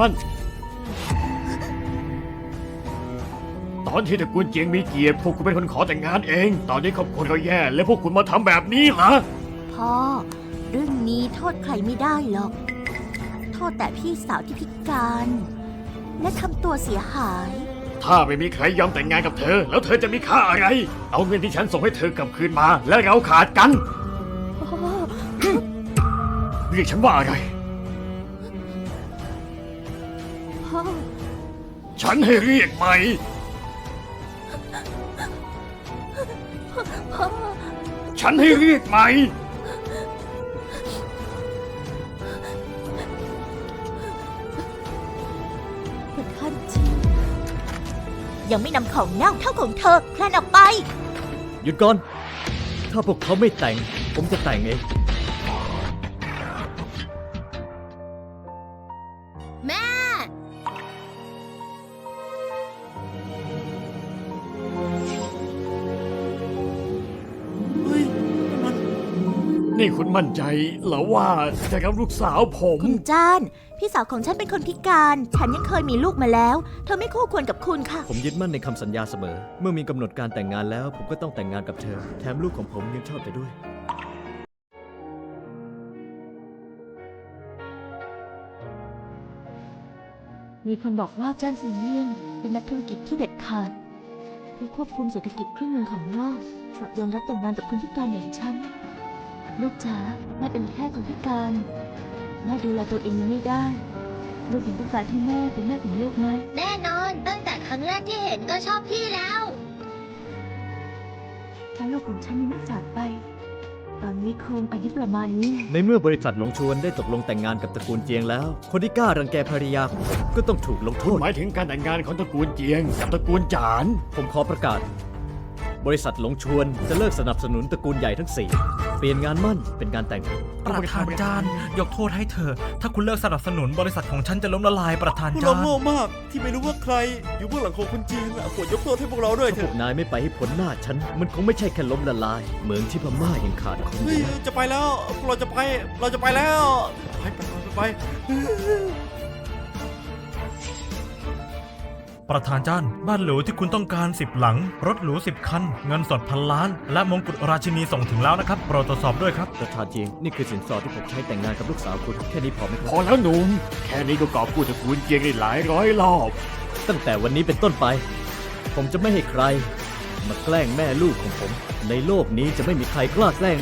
มัน ตอนที่ตระกูลเจียงมีเกียรติพวกคุณเป็นคนขอแต่งงานเอง ตอนนี้ครอบครัวเราแย่ แล้วพวกคุณมาทำแบบนี้เหรอ พ่อ เรื่องนี้โทษใครไม่ได้หรอก โทษแต่พี่สาวที่พิการ และทำตัวเสียหาย ถ้าไม่มีใครยอมแต่งงานกับเธอ แล้วเธอจะมีค่าอะไร เอาเงินที่ฉันส่งให้เธอกลับคืนมา แล้วเราขาดกัน เรียกฉันว่าอะไร ฉันให้เรียกใหม่ พ่อ ฉันให้เรียกใหม่เป็นท่านจริงยังไม่นำของเน่าเท่าของเธอแคลนออกไป หยุดก่อน ถ้าพวกเขาไม่แต่ง ผมจะแต่งเอง นี่คุณมั่นใจเหรอว่าจะกับลูกสาวผม คุณจ้าน พี่สาวของฉันเป็นคนพิการ ฉันยังเคยมีลูกมาแล้ว เธอไม่คู่ควรกับคุณค่ะ ผมยึดมั่นในคำสัญญาเสมอ เมื่อมีกำหนดการแต่งงานแล้ว ผมก็ต้องแต่งงานกับเธอ แถมลูกของผมยังชอบเธอด้วย มีคนบอกว่าจ้านซีเนียนเป็นนักธุรกิจที่เด็ดขาดผู้ควบคุมเศรษฐกิจครึ่งหนึ่งของโลกยอมรับแต่งงานกับคนพิการอย่างฉัน ลูกจ๋าแม่เป็นแค่คนพิการแม่ดูแลตัวเองยังไม่ได้ ลูกถึงต้องการให้แม่เป็นแม่ของลูกไหมแน่นอนตั้งแต่ครั้งแรกที่เห็นก็ชอบพี่แล้ว ถ้าลูกของฉันยังไม่จากไป ตอนนี้คงอายุประมาณนี้ ในเมื่อบริษัทหลงชวนได้ตกลงแต่งงานกับตระกูลเจียงแล้ว คนที่กล้ารังแกภรรยาของผมก็ต้องถูกลงโทษ หมายถึงการแต่งงานของตระกูลเจียง กับตระกูลจาน ผมขอประกาศ บริษัทหลงชวนจะเลิกสนับสนุนตระกูลใหญ่ทั้งสี่เปลี่ยนงานมั่นเป็นงานแต่ง ประธานจานยกโทษให้เธอ ถ้าคุณเลิกสนับสนุนบริษัทของฉันจะล้มละลายประธานพวกจาเรานโง่มากที่ไม่รู้ว่าใคร อยู่เบื้องหลังของคุณจีนอะควรยกโทษให้พวกเราด้วยถ้าเถพวอะกนายไม่ไปให้พ้นหน้าฉัน มันคงไม่ใช่แค่ล้มละลาย เหมืองที่พม่ายังขาดคนอเฮ้ยยู่ จะไปแล้วพวกเราจะไปเราจะไปแล้ว ไปไปไปไป ประธานจานบ้านหรูที่คุณต้องการ 10 หลัง รถหรู 10 คัน เงินสดพันล้าน และมงกุฎราชินีส่งถึงแล้วนะครับโปรดตรวจสอบด้วยครับ ประธานเจียงนี่คือสินสอดที่ผมใช้แต่งงานกับลูกสาวคุณแค่นี้พอไหมคพรับอแล้วหนุ่มแค่นี้ก็กอบกู้ตระกูลเจียงได้หลายร้อยรอบ ตั้งแต่วันนี้เป็นต้นไป ผมจะไม่ให้ใคร มาแกล้งแม่ลูกของผม ในโลกนี้จะไม่มีใครกล้าแกล้ง